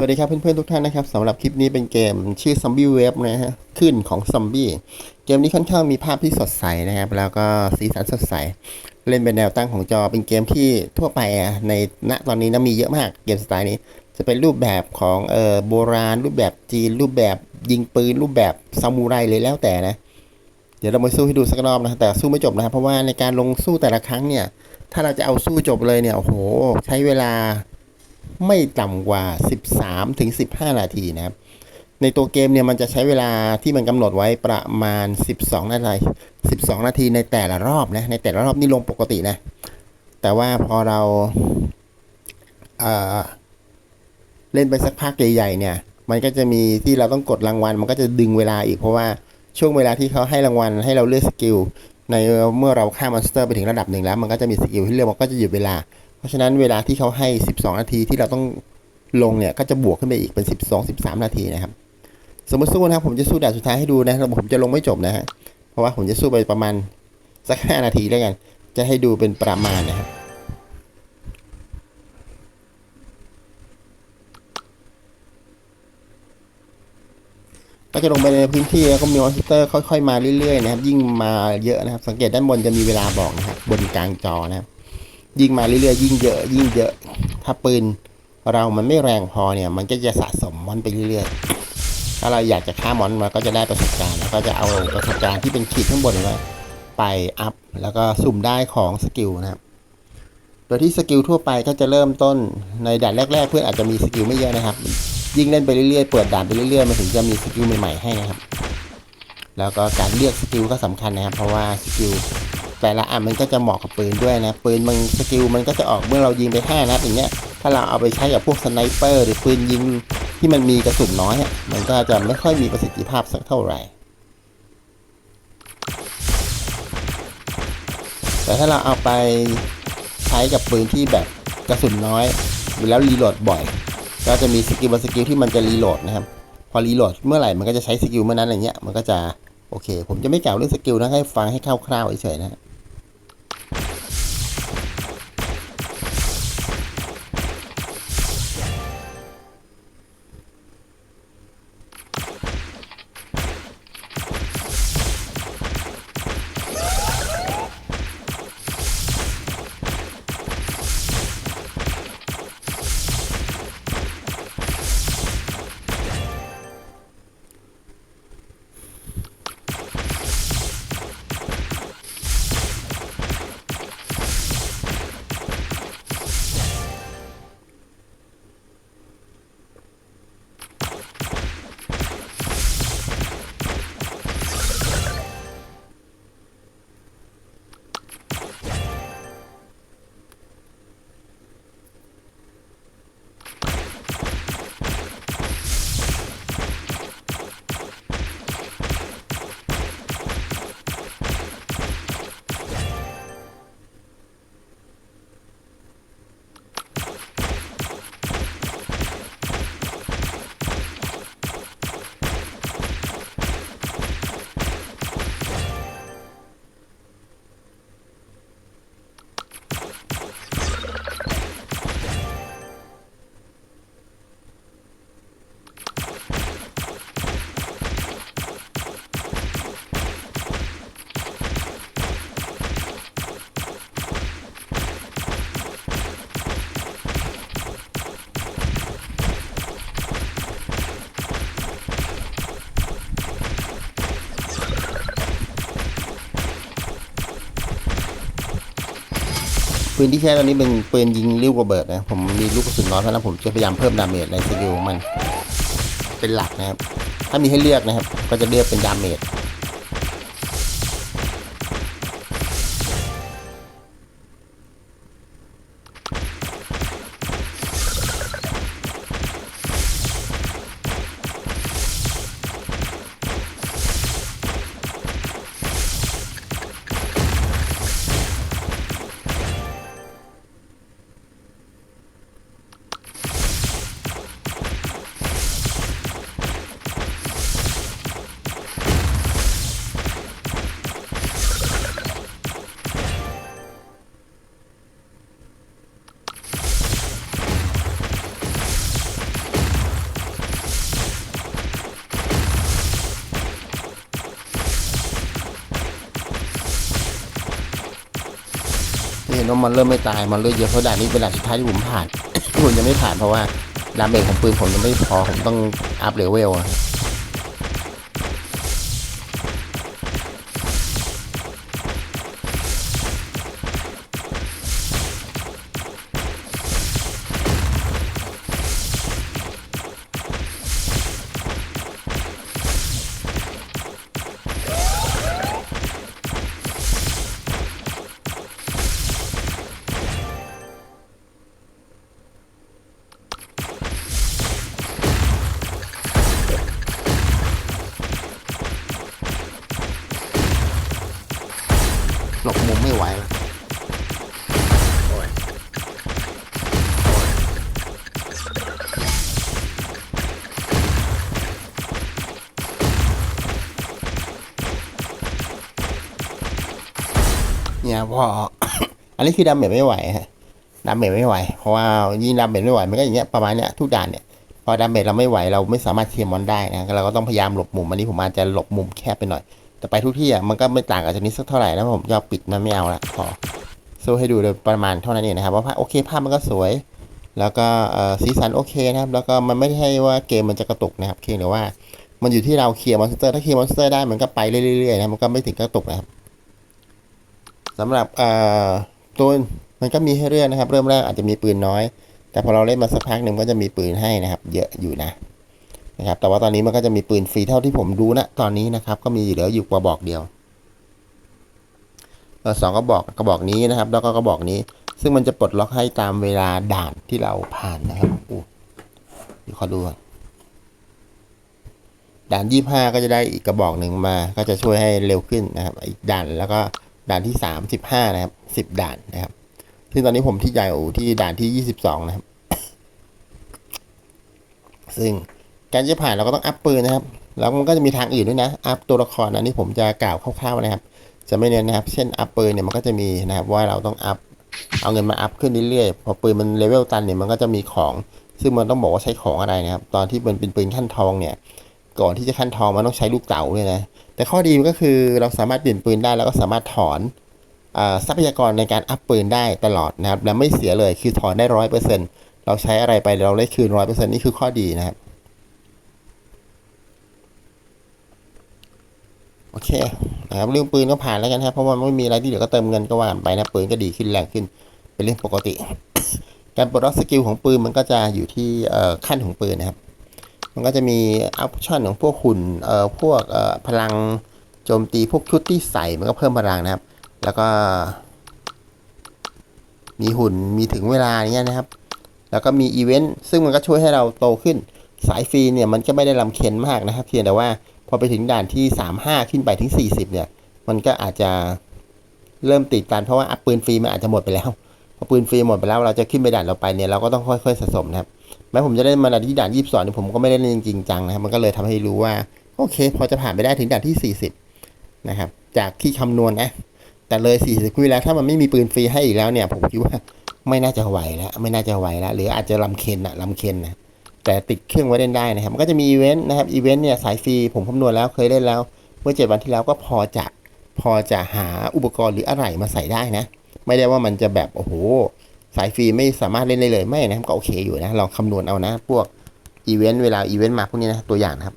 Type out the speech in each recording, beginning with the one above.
สวัสดีครับเพื่อนๆทุกท่านนะครับสำหรับคลิปนี้เป็นเกมชื่อ Zombie Wave นะฮะขึ้นของซอมบี้เกมนี้ค่อนข้างมีภาพที่สดใสนะครับ แล้วก็สีสันสดใส เล่นเป็นแนวตั้งของจอเป็นเกมที่ทั่วไปในณตอนนี้นะมีเยอะมากเกมสไตล์นี้ จะเป็นรูปแบบของเออโบราณ รูปแบบจีนรูปแบบยิงปืน รูปแบบซามูไรเลยแล้วแต่นะ เดี๋ยวเรามาสู้ให้ดูสักรอบนะแต่สู้ไม่จบนะครับเพราะว่าในการลงสู้แต่ละครั้งเนี่ยถ้าเราจะเอาสู้จบเลยเนี่ยโอ้โหใช้เวลา ไม่ต่ำกว่า 13ถึง15 นาทีนะครับ ในตัวเกมเนี่ยมันจะใช้เวลาที่มันกำหนดไว้ประมาณ 12 นาที12 นาทีในแต่ละรอบนะ ในแต่ละรอบนี่ลงปกตินะ แต่ว่าพอเราเอ่อเล่นไปสักพักใหญ่ๆเนี่ย มันก็จะมีที่เราต้องกดรางวัล มันก็จะดึงเวลาอีกเพราะว่าช่วงเวลาที่เขาให้รางวัลให้เราเลือกสกิลในเมื่อเราฆ่ามอนสเตอร์ไปถึงระดับหนึ่งแล้ว มันก็จะมีสกิลที่เลือกมันก็จะหยุดเวลา เพราะฉะนั้นเวลาที่เขาให้ 12 นาทีที่เราต้องลงเนี่ยก็จะบวกขึ้นไปอีกเป็น 12 13 นาทีนะครับ สมมติสู้นะครับผมจะสู้ด่านสุดท้ายให้ดูนะแล้วผมจะลงไม่จบนะฮะเพราะว่าผมจะสู้ไปประมาณสัก 5 นาทีแล้วกัน จะให้ดูเป็นประมาณนะครับก็จะลงไปในพื้นที่แล้วก็มีมอนสเตอร์ค่อยๆมาเรื่อยๆนะครับ ยิ่งมาเยอะนะครับ สังเกตด้านบนจะมีเวลาบอกนะครับบนกลางจอนะครับ ยิ่งมาเรื่อยๆยิ่งเยอะ ยิ่งเยอะ ถ้าปืนเรามันไม่แรงพอเนี่ย มันก็จะสะสมมอนไปเรื่อยๆ ถ้าเราอยากจะฆ่ามอนมันก็จะได้ประสบการณ์แล้วก็จะเอาประสบการณ์ที่เป็นขีดข้างบนไว้ไปอัพแล้วก็สุ่มได้ของสกิลนะครับโดยที่สกิลทั่วไปก็จะเริ่มต้นในด่านแรก ๆ เพื่อนอาจจะมีสกิลไม่เยอะนะครับ ยิ่งเล่นไปเรื่อยๆ เปิดด่านไปเรื่อยๆมันถึงจะมีสกิลใหม่ๆให้นะครับ แล้วก็การเลือกสกิลก็สำคัญนะครับ เพราะว่าสกิล แต่ละอันมันก็จะเหมาะกับปืนด้วยนะ ปืนมันสกิลมันก็จะออกเมื่อเรายิงไปห้านัดอย่างเงี้ย ถ้าเราเอาไปใช้กับพวกสไนเปอร์หรือปืนยิงที่มันมีกระสุนน้อยมันก็จะไม่ค่อยมีประสิทธิภาพสักเท่าไหร่ แต่ถ้าเราเอาไปใช้กับปืนที่แบบกระสุนน้อยแล้วรีโหลดบ่อย ก็จะมีสกิลบางสกิลที่มันจะรีโหลดนะครับ พอรีโหลดเมื่อไหร่มันก็จะใช้สกิลเมื่อนั้นอย่างเงี้ย มันก็จะโอเค ผมจะไม่กล่าวเรื่องสกิลนะให้ฟังให้คร่าวๆเฉยๆนะ ปืนที่ใช้ตอนนี้เป็นปืนยิงลูกระเบิดนะ ผมมีลูกกระสุนน้อยเพราะฉะนั้นผมจะพยายามเพิ่มดาเมจในสกิลของมัน เป็นหลักนะครับ ถ้ามีให้เลือกนะครับ ก็จะเลือกเป็นดาเมจ เห็นว่ามันเริ่มไม่ตายมันเลือดเยอะเพราะด่านนี้เป็นด่านสุดท้ายที่ผมผ่านผมยังไม่ผ่านเพราะว่าดาเมจของปืนผมยังไม่พอผมต้องอัพเลเวลอะ เนี่ยพอ อันนี้คือดาเมจไม่ไหวฮะดาเมจไม่ไหว เพราะว่ายิ่งดาเมจไม่ไหวมันก็อย่างเงี้ยประมาณเนี้ยทุกด่านเนี่ยพอดาเมจเราไม่ไหวเราไม่สามารถเคลียร์มอนได้นะเราก็ต้องพยายามหลบมุมอันนี้ผมอาจจะหลบมุมแคบไปหน่อย แต่ไปทุกที่อะมันก็ไม่ต่างกับจานี้สักเท่าไหร่แล้วผมจะปิดมันไม่เอาละพอสู้ให้ดูโดยประมาณเท่านั้นเองนะครับว่าโอเคภาพมันก็สวย แล้วก็เออสีสันโอเคนะครับ แล้วก็มันไม่ใช่ว่าเกมมันจะกระตุกนะครับเพียงแต่ว่ามันอยู่ที่เราเคลียร์มอนสเตอร์ถ้าเคลียร์มอนสเตอร์ได้มันก็ไปเรื่อยๆนะมันก็ไม่ถึงกระตุกนะครับ สำหรับตัวมันก็มีให้เลือกนะครับ เริ่มแรกอาจจะมีปืนน้อย แต่พอเราเล่นมาสักพักหนึ่งก็จะมีปืนให้นะครับ เยอะอยู่นะนะครับ แต่ว่าตอนนี้มันก็จะมีปืนฟรีเท่าที่ผมดูนะตอนนี้นะครับ ก็มีเหลืออยู่กระบอกเดียวสองกระบอกกระบอกนี้นะครับ แล้วก็กระบอกนี้ ซึ่งมันจะปลดล็อกให้ตามเวลาด่านที่เราผ่านนะครับอู้ดี๋ยขอดูก่อนด่านยี่ห้าก็จะได้อีกกระบอกหนึ่งมา ก็จะช่วยให้เร็วขึ้นนะครับ อีกด่านแล้วก็ ด่านที่สามสิบห้านะครับสิบด่านนะครับ ซึ่งตอนนี้ผมที่ใหญ่อูที่ด่านที่ยี่สิบสองนะครับ ซึ่งการจะผ่านเราก็ต้องอัพปืนนะครับ แล้วมันก็จะมีทางอื่นด้วยนะ อัพตัวละครอันนี้ผมจะกล่าวคร่าวๆนะครับ จะไม่เน้นนะครับ เช่นอัพปืนเนี่ยมันก็จะมีนะครับ ว่าเราต้องอัพ เอาเงินมาอัพขึ้นเรื่อยๆ พอปืนมันเลเวลตันเนี่ยมันก็จะมีของ ซึ่งมันต้องบอกว่าใช้ของอะไรนะครับ ตอนที่มันเป็นปืนขั้นทองเนี่ย ก่อนที่จะขั้นทองมันต้องใช้ลูกเต๋าด้วยนะ แต่ข้อดีมันก็คือเราสามารถเปลี่ยนปืนได้แล้วก็สามารถถอนทรัพยากรในการอัพปืนได้ตลอดนะครับและไม่เสียเลยคือถอนได้ร้อยเปอร์เซ็นต์เราใช้อะไรไปเราได้คืนร้อยเปอร์เซ็นต์นี่คือข้อดีนะครับโอเคนะครับเรื่องปืนก็ผ่านแล้วกันครับเพราะว่าไม่มีอะไรที่เดี๋ยวก็เติมเงินก็ว่าไปนะปืนก็ดีขึ้นแรงขึ้นเป็นเรื่องปกติ การปลดล็อกสกิลของปืนมันก็จะอยู่ที่ขั้นของปืนนะครับ มันก็จะมีออปชั่นของพวกหุ่นเอ่อพวกเอ่อพลังโจมตีพวกชุดที่ใส่มันก็เพิ่มพลังนะครับ แล้วก็ มีหุ่นมีถึงเวลาอย่างเงี้ยนะครับ แล้วก็มีอีเวนต์ซึ่งมันก็ช่วยให้เราโตขึ้นสายฟรีเนี่ยมันก็ไม่ได้ลำเค็นมากนะครับ เพียงแต่ว่าพอไปถึงด่านที่ 35 ขึ้นไปถึง 40 เนี่ย มันก็อาจจะเริ่มติดกันเพราะว่าอัพปืนฟรีมันอาจจะหมดไปแล้วพอปืนฟรีหมดไปแล้วเราจะขึ้นไปด่านเราไปเนี่ยเราก็ต้องค่อยๆสะสมนะครับ แม้ผมจะได้มาด่านที่ด่าน22เนี่ยผมก็ไม่ได้เล่นจริงจังนะครับ มันก็เลยทำให้รู้ว่า โอเค พอจะผ่านไปได้ถึงด่านที่40นะครับ จากที่คำนวณนะ แต่เลย40คุยแล้วถ้ามันไม่มีปืนฟรีให้อีกแล้วเนี่ย ผมคิดว่าไม่น่าจะไหวแล้ว ไม่น่าจะไหวแล้ว หรืออาจจะลำเค็นอะลำเค็นนะแต่ติดเครื่องไว้เล่นได้นะครับ มันก็จะมีอีเวนต์นะครับอีเวนต์เนี่ยสายฟรีผมคำนวณแล้วเคยเล่นแล้ว เมื่อเจ็ดวันที่แล้วก็พอจะพอจะหาอุปกรณ์หรืออะไรมาใส่ได้นะ ไม่ได้ว่ามันจะแบบโอ้โห สายฟรีไม่สามารถเล่นได้เลยไม่นะครับก็โอเคอยู่นะลองคำนวณเอานะ พวกอีเวนต์เวลาอีเวนต์มาพวกนี้นะตัวอย่างนะครับ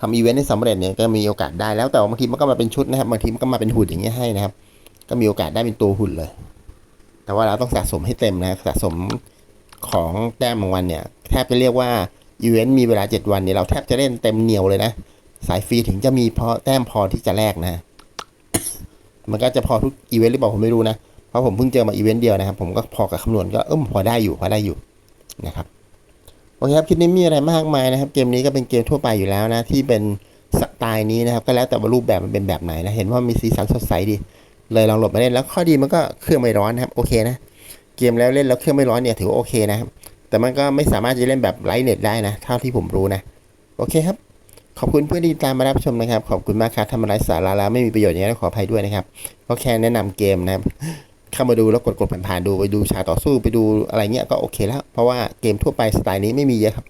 ทำอีเวนต์ให้สำเร็จเนี่ยก็มีโอกาสได้แล้วแต่าบางทีมันก็มาเป็นชุดนะครับบางทีมันก็มาเป็นหุ่นอย่างเงี้ยให้นะครับ ก็มีโอกาสได้เป็นตัวหุ่นเลย แต่ว่าเราต้องสะสมให้เต็มนะสะสมของแต้มบางวันเนี่ยแทบจะเรียกว่าอีเวนต์มีเวลา 7 วันเนี่ยเราแทบจะเล่นเต็มเหนียวเลยนะ สายฟรีถึงจะมีพอแต้มพอที่จะแลกนะ มันก็จะพอทุกอีเวนต์หรือเปล่าผมไม่รู้นะ เพราะผมเพิ่งเจอมาอีเวนต์เดียวนะครับ ผมก็พอกับคำนวณก็เออพอได้อยู่พอได้อยู่นะครับโอเคครับคลิปนี้มีอะไรมากมายนะครับ เกมนี้ก็เป็นเกมทั่วไปอยู่แล้วนะ ที่เป็นสไตล์นี้นะครับ ก็แล้วแต่ว่ารูปแบบมันเป็นแบบไหนนะ เห็นว่ามีสีสันสดใสดี เลยลองโหลดมาเล่นแล้วข้อดีมันก็เครื่องไม่ร้อนนะครับโอเคนะเกมแล้วเล่นแล้วเครื่องไม่ร้อนเนี่ยถือว่าโอเคนะครับแต่มันก็ไม่สามารถจะเล่นแบบไร้เน็ตได้นะเท่าที่ผมรู้นะโอเคครับ ขอบคุณเพื่อนที่ตามมารับชมนะครับ ขอบคุณมากครับทำอะไรสาระแล้วไม่มีประโยชน์อย่างนี้ขออภัยด้วยนะครับก็แค่แนะนำเกมนะครับเข้ามาดูแล้วกดกดผ่านๆดูไปดูฉากต่อสู้ไปดูอะไรเงี้ยก็โอเคแล้ว เพราะว่าเกมทั่วไปสไตล์นี้ไม่มีเยอะครับ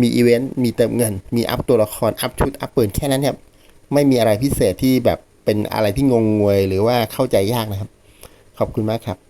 มีอีเวนต์มีเติมเงิน มีอัพตัวละครอัพชุดอัพปืนแค่นั้นครับไม่มีอะไรพิเศษที่แบบเป็นอะไรที่งงงวยหรือว่าเข้าใจยากนะครับ ขอบคุณมากครับ